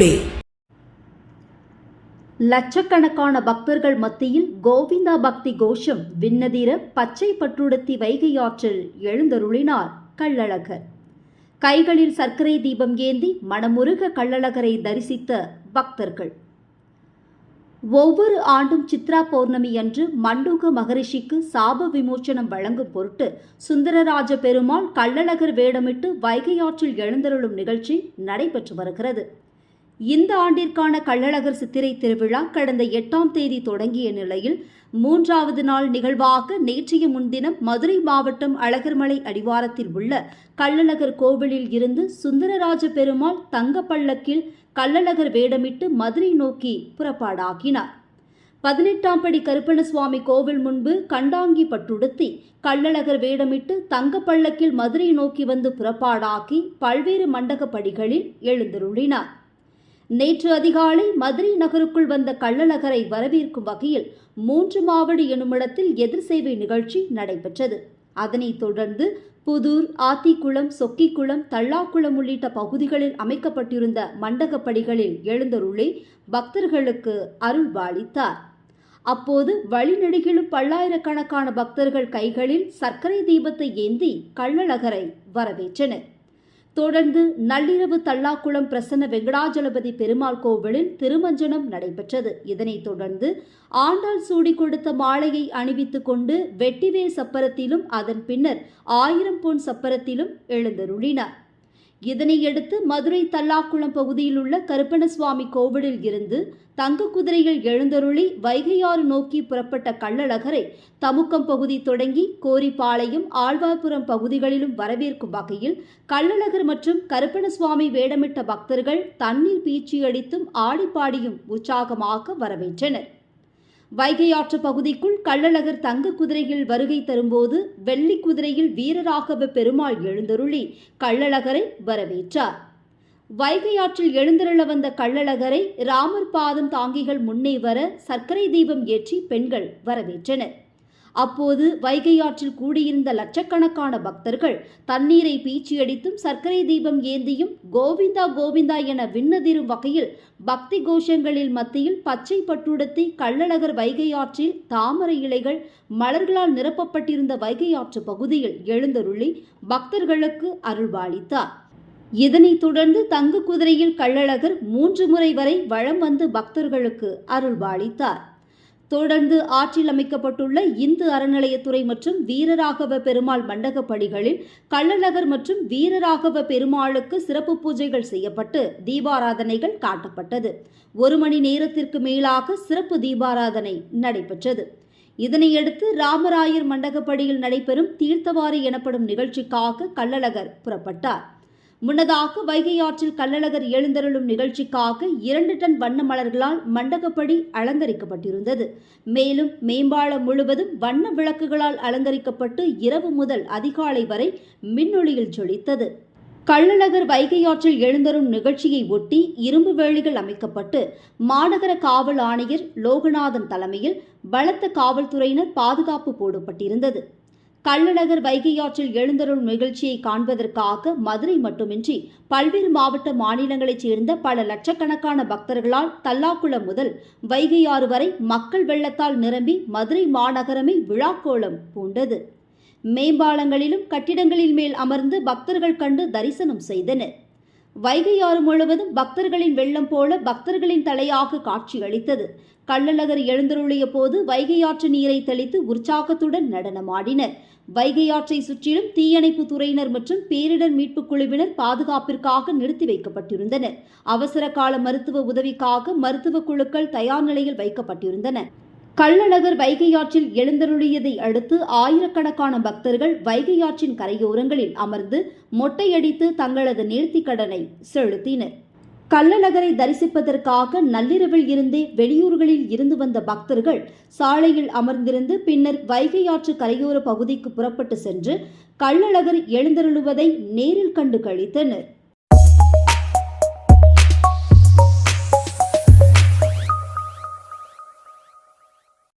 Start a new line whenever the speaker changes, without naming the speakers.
Today
லட்சக்கணக்கான பக்தர்கள் மத்தியில் கோவிந்தா பக்தி கோஷம் விண்ணதிர பச்சை பட்டுடுத்தி வைகை ஆற்றில் எழுந்தருளினார் கள்ளழகர். கைகளில் சர்க்கரை தீபம் ஏந்தி மனமுருக கள்ளழகரை தரிசித்த பக்தர்கள். ஒவ்வொரு ஆண்டும் சித்ரா பௌர்ணமி அன்று மண்டூக மகரிஷிக்கு சாப விமோச்சனம் வழங்கும் பொருட்டு சுந்தரராஜ பெருமாள் கள்ளழகர் வேடமிட்டு வைகை ஆற்றில் எழுந்தருளும் நிகழ்ச்சி நடைபெற்று வருகிறது. இந்த ஆண்டிற்கான கள்ளழகர் சித்திரை திருவிழா கடந்த எட்டாம் தேதி தொடங்கிய நிலையில் மூன்றாவது நாள் நிகழ்வாக நேற்றைய முன்தினம் மதுரை மாவட்டம் அழகர்மலை அடிவாரத்தில் உள்ள கள்ளழகர் கோவிலில் இருந்து சுந்தரராஜ பெருமாள் தங்க பள்ளக்கில் கள்ளழகர் வேடமிட்டு மதுரை நோக்கி புறப்பாடாகினார். பதினெட்டாம் படி கருப்பணசுவாமி கோவில் முன்பு கண்டாங்கி பட்டுடுத்தி கள்ளழகர் வேடமிட்டு தங்க பள்ளக்கில் மதுரை நோக்கி வந்து புறப்பாடாக்கி பல்வேறு மண்டகப் படிகளில் எழுந்தருளினார். நேற்று அதிகாலை மதுரை நகருக்குள் வந்த கள்ளழகரை வரவேற்கும் வகையில் மூன்று மாவடி எனுமிடத்தில் எதிர் சேவை நிகழ்ச்சி நடைபெற்றது. அதனைத் தொடர்ந்து புதூர் ஆத்திக்குளம் சொக்கிக்குளம் தள்ளாக்குளம் உள்ளிட்ட பகுதிகளில் அமைக்கப்பட்டிருந்த மண்டகப்படிகளில் எழுந்தருளி பக்தர்களுக்கு அருள்வாளித்தார். அப்போது வழிநெடுகிலும் பல்லாயிரக்கணக்கான பக்தர்கள் கைகளில் சர்க்கரை தீபத்தை ஏந்தி கள்ளழகரை வரவேற்றனர். தொடர்ந்து நள்ளிரவு தல்லாக்குளம் பிரசன்ன வெங்கடாஜலபதி பெருமாள் கோவிலில் திருமஞ்சனம் நடைபெற்றது. இதனைத் தொடர்ந்து ஆண்டாள் சூடி கொடுத்த மாலையை அணிவித்துக் கொண்டு வெட்டிவே சப்பரத்திலும் அதன் பின்னர் ஆயிரம் பொன் சப்பரத்திலும் எழுந்தருளினார். இதனையடுத்து மதுரை தல்லாக்குளம் பகுதியில் உள்ள கருப்பணசுவாமி கோவிலில் இருந்து தங்க குதிரையில் எழுந்தருளி வைகையாறு நோக்கி புறப்பட்ட கள்ளழகரை தமுக்கம் பகுதி தொடங்கி கோரிப்பாளையம் ஆழ்வார்புரம் பகுதிகளிலும் வரவேற்கும் வகையில் கள்ளழகர் மற்றும் கருப்பணசுவாமி வேடமிட்ட பக்தர்கள் தண்ணீர் பீச்சியடித்தும் ஆடிப்பாடியும் உற்சாகமாக வரவேற்றனர். வைகை பகுதிக்குள் கள்ளழகர் தங்க குதிரையில் வருகை தரும்போது வெள்ளி குதிரையில் வீரராகவ பெருமாள் எழுந்தருளி கள்ளழகரை வரவேற்றார். வைகை ஆற்றில் எழுந்தருள வந்த கள்ளழகரை ராமர் பாதம் தாங்கிகள் முன்னே வர சர்க்கரை தீபம் ஏற்றி பெண்கள் வரவேற்றனர். அப்போது வைகை ஆற்றில் கூடியிருந்த லட்சக்கணக்கான பக்தர்கள் தண்ணீரை பீச்சியடித்தும் சர்க்கரை தீபம் ஏந்தியும் கோவிந்தா கோவிந்தா என விண்ணதிரும் வகையில் பக்தி கோஷங்களில் மத்தியில் பச்சை பட்டுடுத்தி கள்ளழகர் வைகை ஆற்றில் தாமரை இலைகள் மலர்களால் நிரப்பப்பட்டிருந்த வைகை ஆற்று பகுதியில் எழுந்தருளி பக்தர்களுக்கு அருள்பாலித்தார். இதனைத் தொடர்ந்து தங்கு குதிரையில் கள்ளழகர் மூன்று முறை வரை வளம் வந்து பக்தர்களுக்கு அருள்பாலித்தார். தொடர்ந்து ஆற்றில் அமைக்கப்பட்டுள்ள இந்து அறநிலையத்துறை மற்றும் வீரராகவ பெருமாள் மண்டகப்படிகளில் கள்ளழகர் மற்றும் வீரராகவ பெருமாளுக்கு சிறப்பு பூஜைகள் செய்யப்பட்டு தீபாராதனைகள் காட்டப்பட்டது. ஒரு மணி நேரத்திற்கு மேலாக சிறப்பு தீபாராதனை நடைபெற்றது. இதனையடுத்து ராமராயர் மண்டகப்படியில் நடைபெறும் தீர்த்தவாரி எனப்படும் நிகழ்ச்சிக்காக கள்ளழகர் புறப்பட்டார். முன்னதாக வைகை ஆற்றில் கள்ளழகர் எழுந்தருளும் நிகழ்ச்சிக்காக இரண்டு டன் வண்ண மலர்களால் மண்டகப்படி அலங்கரிக்கப்பட்டிருந்தது. மேலும் மேம்பாலம் முழுவதும் வண்ண விளக்குகளால் அலங்கரிக்கப்பட்டு இரவு முதல் அதிகாலை வரை மின்னொளியில் ஜொலித்தது. கள்ளழகர் வைகை ஆற்றில் எழுந்தரும் நிகழ்ச்சியை ஒட்டி இரும்பு வேலிகள் அமைக்கப்பட்டு மாநகர காவல் ஆணையர் லோகநாதன் தலைமையில் பலத்த காவல்துறையினர் பாதுகாப்பு போடப்பட்டிருந்தது. கள்ளழகர் வைகை ஆற்றில் எழுந்தருள் நிகழ்ச்சியை காண்பதற்காக மதுரை மட்டுமின்றி பல்வேறு மாவட்ட மாநிலங்களைச் சேர்ந்த பல லட்சக்கணக்கான பக்தர்களால் தல்லாக்குளம் முதல் வைகை ஆறு வரை மக்கள் வெள்ளத்தால் நிரம்பி மதுரை மாநகரமே விழாக்கோலம் பூண்டது. மேம்பாலங்களிலும் கட்டிடங்களின் மேல் அமர்ந்து பக்தர்கள் கண்டு தரிசனம் செய்தனர். வைகை ஆறு முழுவதும் பக்தர்களின் வெள்ளம் போல பக்தர்களின் தலையாக காட்சியளித்தது கள்ளழகர் எழுந்தருளிய போது வைகை ஆற்று நீரை தெளித்து உற்சாகத்துடன் நடனமாடினர். வைகை ஆற்றை சுற்றிலும் தீயணைப்பு துறையினர் மற்றும் பேரிடர் மீட்புக் குழுவினர் பாதுகாப்பிற்காக நிறுத்தி வைக்கப்பட்டிருந்தனர். அவசர கால மருத்துவ உதவிக்காக மருத்துவ குழுக்கள் தயார் நிலையில் வைக்கப்பட்டிருந்தன. கள்ளழகர் வைகை ஆற்றில் எழுந்தருளியதை அடுத்து ஆயிரக்கணக்கான பக்தர்கள் வைகை ஆற்றின் கரையோரங்களில் அமர்ந்து மொட்டையடித்து தங்களது நேர்த்திக் கடனை செலுத்தினர். கள்ளழகரை தரிசிப்பதற்காக நள்ளிரவில் இருந்தே வெளியூர்களில் இருந்து வந்த பக்தர்கள் சாலையில் அமர்ந்திருந்து பின்னர் வைகை ஆற்று கரையோர பகுதிக்கு புறப்பட்டு சென்று கள்ளழகர் எழுந்தருளுவதை நேரில் கண்டு கழித்தனர்